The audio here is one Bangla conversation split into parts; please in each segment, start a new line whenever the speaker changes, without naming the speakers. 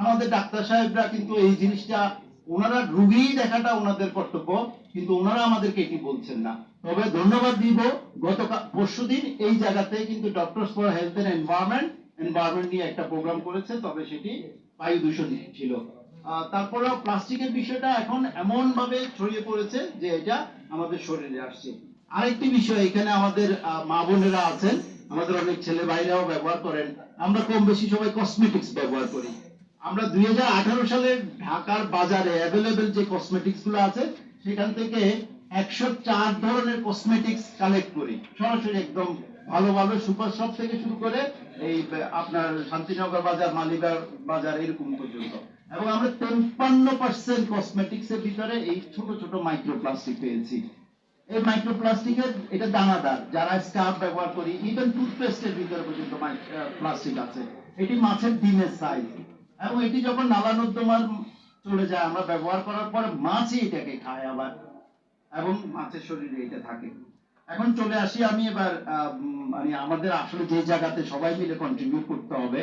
আমাদের ডাক্তার সাহেবরা কিন্তু এই জিনিসটা, ওনারা রুগী দেখাটা ওনাদের কর্তব্য, কিন্তু ওনারা আমাদেরকে এটি বলছেন না। তবে ধন্যবাদ দিব, গতকাল পরশুদিন এই জায়গাতে কিন্তু doctors for health and environment environment নিয়ে একটা প্রোগ্রাম করেছে, তবে সেটি বায়ু দূষণ ছিল। তারপরে প্লাস্টিকের বিষয়টা এখন এমন ভাবে ছড়িয়ে পড়েছে যে এটা আমাদের শরীরে আসছে। আরেকটি বিষয়, এখানে আমাদের মা বোনেরা আছেন, আমাদের অনেক ছেলে ভাইরাও ব্যবহার করেন। আমরা কম বেশি সবাই কসমেটিক্স ব্যবহার করি। আমরা দুই হাজার আঠারো সালে ঢাকার বাজারে অ্যাভেলেবেল যে কসমেটিক্সগুলো আছে, সেখান থেকে একশো চার ধরনের কসমেটিক্স কালেক্ট করি। সরাসরি একদম ভালো ভালো সুপার শপ থেকে শুরু করে এই, আপনার শান্তিনগর বাজার, মালিবাগ বাজার এরকম পর্যন্ত। এবং আমরা তেপ্পান্ন পার্সেন্ট কসমেটিক্স এর ভিতরে এই ছোট ছোট মাইক্রোপ্লাস্টিক পেয়েছি। এই মাইক্রোপ্লাস্টিকের এটা দানাদার, যারা স্কার্ফ ব্যবহার করি ইভেন টুথপেস্টের ভিতরে পর্যন্ত প্লাস্টিক আছে। এটি মাছের ডিমের সাইজ এবং এটি যখন নালা নর্দমার চলে যায়, আমরা ব্যবহার করার পরে মাছই এটাকে খায় আবার, এবং মাছের শরীরে এটা থাকে। এখন চলে আসি আমি এবার মানে আমাদের আসলে যে জায়গাতে সবাই মিলে কন্ট্রিবিউট করতে হবে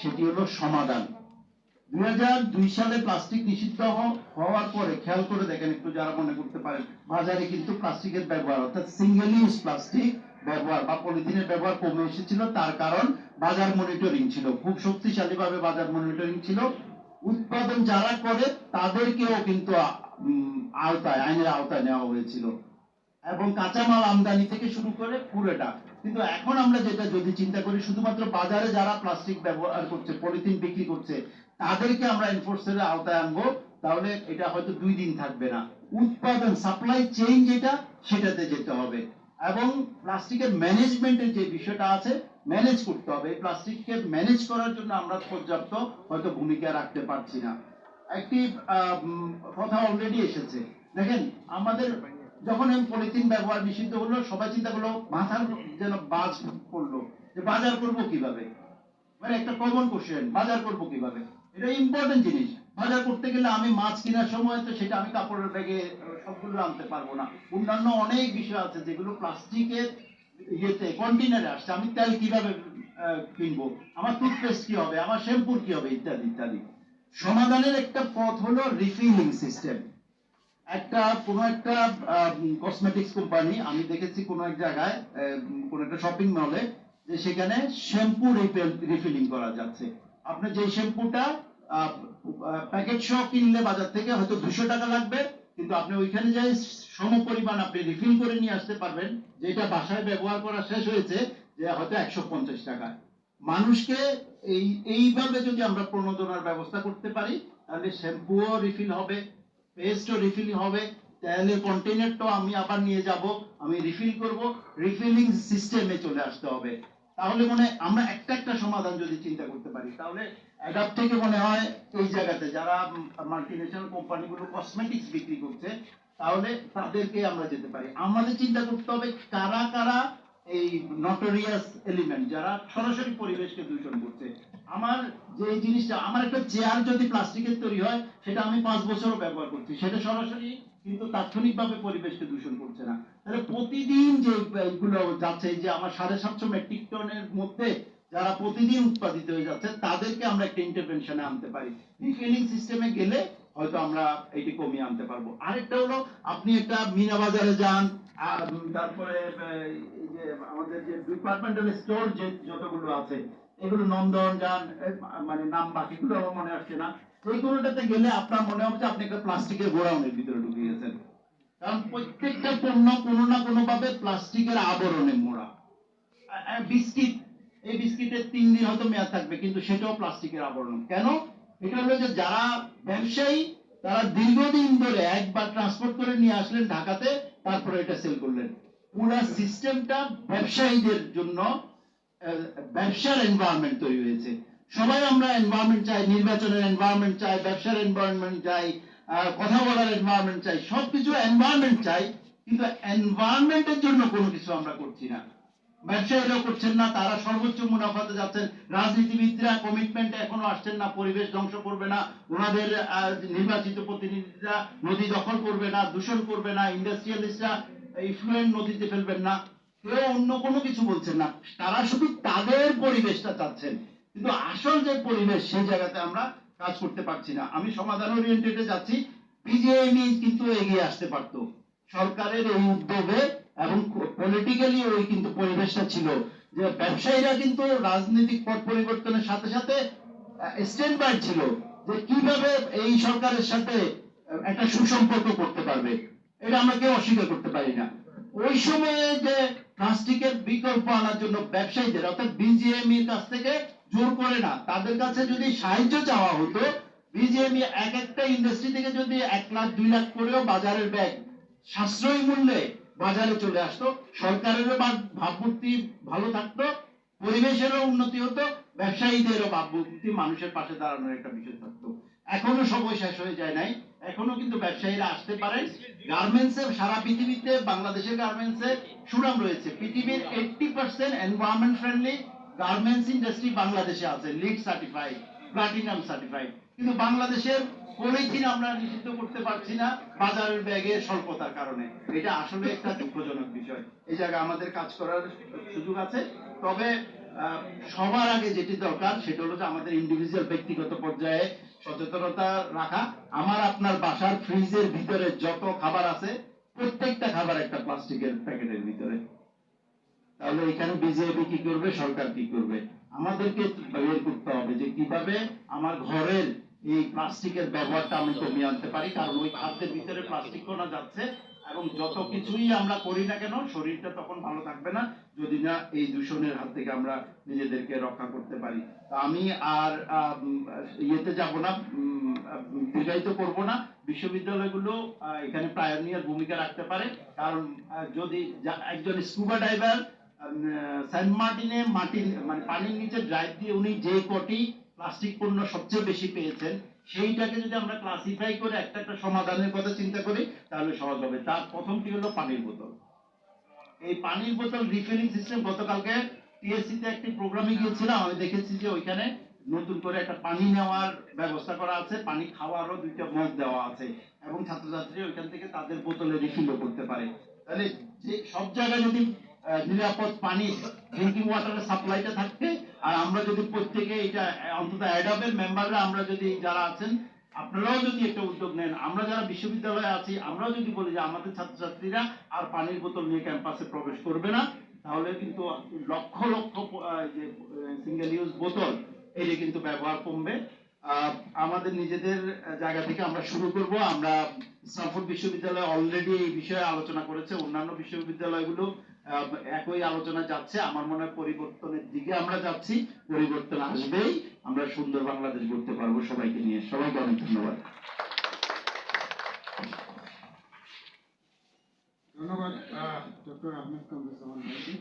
সেটি হলো সমাধান। দুই হাজার দুই সালে প্লাস্টিক নিষিদ্ধ হওয়ার পরে, খেয়াল করে দেখেন একটু যারা মনে করতে পারেন, বাজারে কিন্তু প্লাস্টিকের ব্যবহার, অর্থাৎ সিঙ্গেল ইউজ প্লাস্টিক ব্যবহার বা পলিথিনের ব্যবহার কমে এসেছিল, তার কারণ বাজার মনিটরিং ছিল। খুব শক্তিশালী ভাবে বাজার মনিটরিং ছিল। উৎপাদন যারা করে, তাদেরকেও কিন্তু আওতায়, আইনের আওতায় নেওয়া হয়েছিল। এবং কাঁচামাল আমদানি থেকে শুরু করে পুরোটা। কিন্তু এখন আমরা যেটা যদি চিন্তা করি, শুধুমাত্র বাজারে যারা প্লাস্টিক ব্যবহার করছে, পলিথিন বিক্রি করছে, তাদেরকে আমরা এনফোর্সের আওতায় আনব, তাহলে এটা হয়তো দুই দিন থাকবে না। উৎপাদন সাপ্লাই চেইন যেটা, সেটাতে যেতে হবে। এবং প্লাস্টিকের ম্যানেজমেন্টের যে বিষয়টা আছে ম্যানেজ করতে হবে। এই প্লাস্টিককে ম্যানেজ করার জন্য আমরা পর্যাপ্ত হয়তো ভূমিকা রাখতে পারছি না। একটি কথা অলরেডি এসেছে। দেখেন, আমাদের যখন এই পলিথিন ব্যবহার নিষিদ্ধ হলো, সবাই চিন্তা করল, মাথার যেন বাজ পড়ল। যে বাজার করব কীভাবে? মানে একটা কমন কোশ্চেন বাজার করব কীভাবে? এটা ইম্পর্টেন্ট জিনিস। বাজার করতে গেলে আমি মাছ কেনার সময় তো সেটা আমি কাপড়ের ব্যাগে সবগুলো আনতে পারব না। অন্যান্য অনেক বিষয় আছে যেগুলো প্লাস্টিকের ইয়েতে কন্টেনারে আসছে। আমি তেল কীভাবে কিনবো? আমার টুথপেস্ট কি হবে? আমার শ্যাম্পুর কি হবে? ইত্যাদি ইত্যাদি। সমাধানের একটা পথ হলো রিফিলিং সিস্টেম একটা, কোনো একটা কসমেটিক্স কোম্পানি আমি দেখেছি কোনো এক জায়গায় কোনো একটা শপিং মলে যে সেখানে শ্যাম্পু রিফিলিং করা যাচ্ছে। আপনি যে শ্যাম্পুটা প্যাকেট সহ কিনলে বাজার থেকে হয়তো দুশো টাকা লাগবে, কিন্তু আপনি ওইখানে যাই সম পরিমাণ আপনি রিফিল করে নিয়ে আসতে পারবেন, যেটা বাসায় ব্যবহার করা শেষ হয়েছে, যে হয়তো একশো পঞ্চাশ টাকা। মানুষকে এই, এইভাবে যদি আমরা প্রণোদনার ব্যবস্থা করতে পারি, তাহলে শ্যাম্পুও রিফিল হবে পেস্টও রিফিল হবে তেলের কন্টেনারটাও আমি আবার নিয়ে যাব, আমি রিফিল করব রিফিলিং সিস্টেমে চলে আসতে হবে। তাহলে মনে আমরা একটা একটা সমাধান যদি চিন্তা করতে পারি, তাহলে অ্যাডাপ থেকে মনে হয় এই জায়গাতে যারা মাল্টিনেশনাল কোম্পানিগুলো কসমেটিক্স বিক্রি করছে, তাহলে তাদেরকে আমরা যেতে পারি। আমাদের চিন্তা করতে হবে কারা কারা এই নটোরিয়াস এলিমেন্ট যারা সরাসরি পরিবেশকে দূষণ করছে। আমার যে জিনিসটা, আমার একটা চেয়ার যদি প্লাস্টিকের তৈরি হয়, সেটা আমি পাঁচ বছরও ব্যবহার করছি। সেটা সরাসরি কিন্তু তাৎক্ষণিকভাবে পরিবেশকে দূষণ করছে না। তাহলে প্রতিদিন যে এইগুলো যাচ্ছে যে আমার সাড়ে সাতশো মেট্রিক টনের মধ্যে যারা প্রতিদিন উৎপাদিত হয়ে যাচ্ছে, তাদেরকে আমরা একটা ইন্টারভেনশনে আনতে পারি। রিফিলিং সিস্টেমে গেলে হয়তো আমরা এটি কমিয়ে আনতে পারব। আরেকটা হলো, আপনি একটা মিনা বাজারে যান তারপরে যে আমাদের যে ডিপার্টমেন্টাল স্টোর যে যতগুলো আছে, এগুলো নন্দন যান মানে নাম বাকিগুলো আমার মনে আসছে না। এই কোনোটাতে গেলে আপনার মনে যে আপনি একটা প্লাস্টিকের গোড়াউনের ভিতরে ঢুকে গেছেন। কারণ প্রত্যেকটা পণ্য কোনো না কোনো ভাবে প্লাস্টিকের আবরণে মোড়া। বিস্কিট এই বিস্কিটের তিন দিন হয়তো মেয়াদ থাকবে, কিন্তু সেটাও প্লাস্টিকের আবরণ। কেন? এটা হলো যে যারা ব্যবসায়ী, তারা দীর্ঘদিন ধরে একবার ট্রান্সপোর্ট করে নিয়ে আসলেন ঢাকাতে, তারপরে এটা সেল করলেন। পুরা সিস্টেমটা ব্যবসায়ীদের জন্য ব্যবসার এনভায়রনমেন্ট তৈরি হয়েছে। সবাই আমরা এনভায়রনমেন্ট চাই, নির্বাচনের এনভায়রনমেন্ট চাই, ব্যবসার এনভায়রনমেন্ট চাই কথা বলার এনভায়রনমেন্ট চাই, সবকিছু এনভায়রনমেন্ট চাই, কিন্তু এনভায়রনমেন্টের জন্য কোনো কিছু আমরা করছি না। ব্যবসায়ীরাও করছেন না, তারা সর্বোচ্চ মুনাফাতে যাচ্ছেন। রাজনীতিবিদরা কমিটমেন্ট এখনও আসছেন না, পরিবেশ ধ্বংস করবে না। ওনাদের নির্বাচিত প্রতিনিধিরা নদী দখল করবে না, দূষণ করবে না ইন্ডাস্ট্রিয়ালিস্টরা ইফ্লুয়েন্ট নদীতে ফেলবেন না। কেউ অন্য কোনো কিছু বলছেন না। তারা শুধু তাদের পরিবেশটা চাচ্ছেন। কিন্তু আসল যে পরিবেশ, সেই জায়গাতে আমরা কাজ করতে পারছি না। আমি সমাধান ওরিয়েন্টেডে যাচ্ছি। বিজেএমই কিন্তু এগিয়ে আসতে পারতো। সরকারের এই উদ্যোগে এবং পলিটিক্যালি ওই কিন্তু পরিবেশটা ছিল যে ব্যবসায়ীরা কিন্তু রাজনৈতিক পট পরিবর্তনের সাথে সাথে স্ট্যান্ড বাই ছিল যে কীভাবে এই সরকারের সাথে একটা সুসম্পর্ক করতে পারবে। এটা আমরা কেউ অস্বীকার করতে পারি না। ওই সময়ে যে প্লাস্টিকের বিকল্প আনার জন্য ব্যবসায়ীদের, অর্থাৎ বিজিএমইর কাছ থেকে জোর করে না, তাদের কাছে যদি সাহায্য চাওয়া হতো বিজিএমই এক একটা ইন্ডাস্ট্রি থেকে যদি এক লাখ, দুই লাখ করেও বাজারের ব্যাগ সাশ্রয়ী মূল্যে বাজারে চলে আসতো, সরকারেরও ভাবমূর্তি ভালো থাকতো, পরিবেশেরও উন্নতি হতো, ব্যবসায়ীদেরও ভাবমূর্তি মানুষের পাশে দাঁড়ানোর একটা বিষয় থাকতো। এখনও সময় শেষ হয়ে যায় নাই, এখনও কিন্তু ব্যবসায়ীরা আসতে পারেন। গার্মেন্টসে সারা পৃথিবীতে, বাংলাদেশের গার্মেন্টসে সুনাম রয়েছে। পৃথিবীর eighty percent environment friendly garments industry বাংলাদেশে আছে লিড সার্টিফাইড প্লাটিনাম সার্টিফাইড কিন্তু বাংলাদেশের পলিথিন আমরা নিষিদ্ধ করতে পারছি না বাজারের ব্যাগে স্বল্পতার কারণে। এটা আসলে একটা দুঃখজনক বিষয়। এই জায়গায় আমাদের কাজ করার সুযোগ আছে। তবে সবার আগে যেটি দরকার, সেটা হলো যে আমাদের ইন্ডিভিজুয়াল ব্যক্তিগত পর্যায়ে সচেতনতা রাখা। আমার, আপনার বাসার ফ্রিজের ভিতরে যত খাবার আছে, প্রত্যেকটা খাবার একটা প্লাস্টিকের প্যাকেটের ভিতরে। তাহলে এখানে বিজেপি কি করবে? সরকার কি করবে? আমাদেরকে বের করতে হবে যে কীভাবে আমার ঘরের এই প্লাস্টিকের ব্যবহারটা আমি কমিয়ে আনতে পারি কারণ ওই খাদ্যের ভিতরে প্লাস্টিক কণা যাচ্ছে এবং যত কিছুই আমরা করি না কেন শরীরটা তখন ভালো থাকবে না যদি না এই দূষণের হাত থেকে আমরা নিজেদেরকে রক্ষা করতে পারি। তা আমি আর ইয়েতে যাব না দীর্ঘায়িত করব না। বিশ্ববিদ্যালয়গুলো এখানে প্রায়োনিয়ার ভূমিকা রাখতে পারে। কারণ যদি একজন স্কুবা ডাইভার সেন্ট মার্টিনে মাটি মানে পানির নিচে ড্রাইভ দিয়ে উনি যে কটি প্লাস্টিক পণ্য সবচেয়ে বেশি পেয়েছেন, সেইটাকে যদি আমরা ক্লাসিফাই করে একটা একটা সমাধানের কথা চিন্তা করি, তাহলে সহজ হবে। তার প্রথমটি হলো? পানির বোতল। এই পানির বোতল রিফিলিং সিস্টেম গতকালকে টিএসসি তে একটি প্রোগ্রামে গিয়েছিলাম আমি দেখেছি যে ওইখানে নতুন করে একটা পানি নেওয়ার ব্যবস্থা করা আছে, পানি খাওয়ারও দুইটা মগ দেওয়া আছে, এবং ছাত্রছাত্রী ওইখান থেকে তাদের বোতলে রিফিলও করতে পারে। তাহলে যে সব জায়গায় যদি নিরাপদ পানি ড্রিঙ্কিং ওয়াটারের সাপ্লাইটা থাকবে। আর আমরা যদি প্রত্যেকে এটা অন্তত অ্যাডাবের মেম্বাররা আমরা যদি যারা আছেন, আপনারাও যদি একটা উদ্যোগ নেন, আমরা যারা বিশ্ববিদ্যালয়ে আছি, আমরাও যদি বলি যে আমাদের ছাত্রছাত্রীরা আর পানির বোতল নিয়ে ক্যাম্পাসে প্রবেশ করবে না, তাহলে কিন্তু লক্ষ লক্ষ যে সিঙ্গেল ইউজ বোতল, এটা কিন্তু ব্যবহার কমবে। আমাদের নিজেদের জায়গা থেকে আমরা শুরু করব। আমরা স্টানফোর্ড বিশ্ববিদ্যালয় অলরেডি এই বিষয়ে আলোচনা করেছে। অন্যান্য বিশ্ববিদ্যালয়গুলো একই আলোচনা যাচ্ছে। আমার মনে হয় পরিবর্তনের দিকে আমরা যাচ্ছি। পরিবর্তন আসবেই। আমরা সুন্দর বাংলাদেশ গড়তে পারব সবাইকে নিয়ে। সবাইকে অনেক ধন্যবাদ।
ধন্যবাদ। ডক্টর আহমেদ কামরুজ্জামান ভাইকে